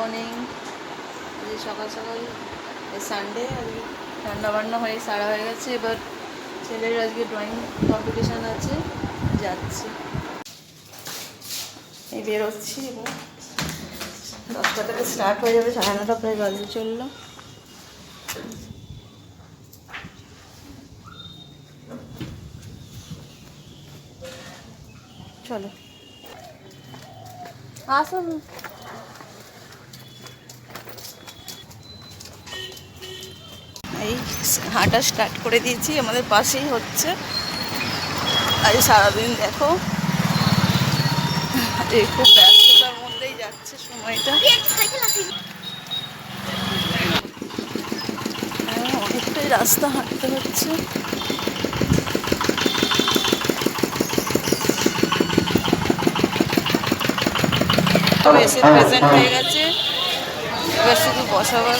Morning আজকে সকাল সকাল সানডে আজকে রান্না বান্না হয়ে সারা হয়ে গেছে। এবার ছেলের আজকে ড্রয়িং কম্পিটিশান আছে, যাচ্ছি। এই বেরোচ্ছি এবার। দশটা থেকে স্টার্ট হয়ে যাবে, সাড়ে নটা প্রায় বাজে চলল। চলো। আসুন। হাঁটা স্টার্ট করে দিয়েছি আমাদের পাশেই হচ্ছে। আজ সারাদিন দেখো এই খুব ব্যস্ততার মধ্যেই যাচ্ছে সময়টা। হ্যাঁ, অনেকটাই রাস্তা হাঁটতে হচ্ছে। এসে প্রেজেন্ট হয়ে গেছে। এবার শুধু বসাবার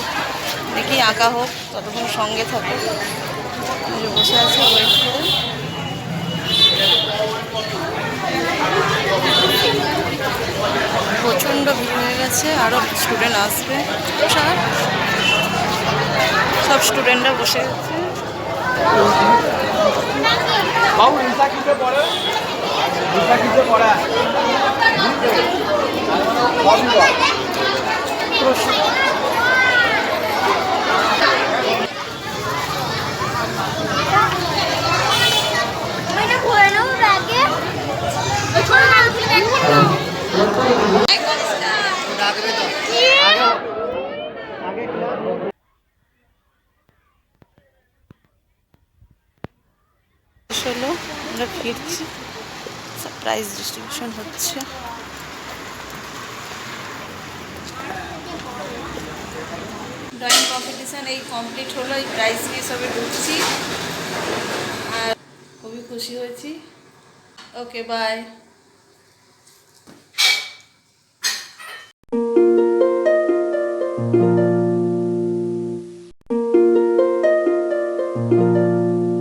দেখি আঁকা হোক, ততক্ষণ সঙ্গে থাকে বসে আছে ওয়েট করে প্রচণ্ড ভিড় হয়ে গেছে আরও স্টুডেন্ট আসবে। সব সব স্টুডেন্টরা বসে গেছে। পড়ে? হলো আমরা ফিরছি। প্রাইজ ডিস্ট্রিবিউশন হচ্ছে। ড্রয়িং কম্পিটিশান এই কমপ্লিট হলো, এই প্রাইজ নিয়ে সবে ঢুকছি। আর খুবই খুশি হয়েছি। Okay bye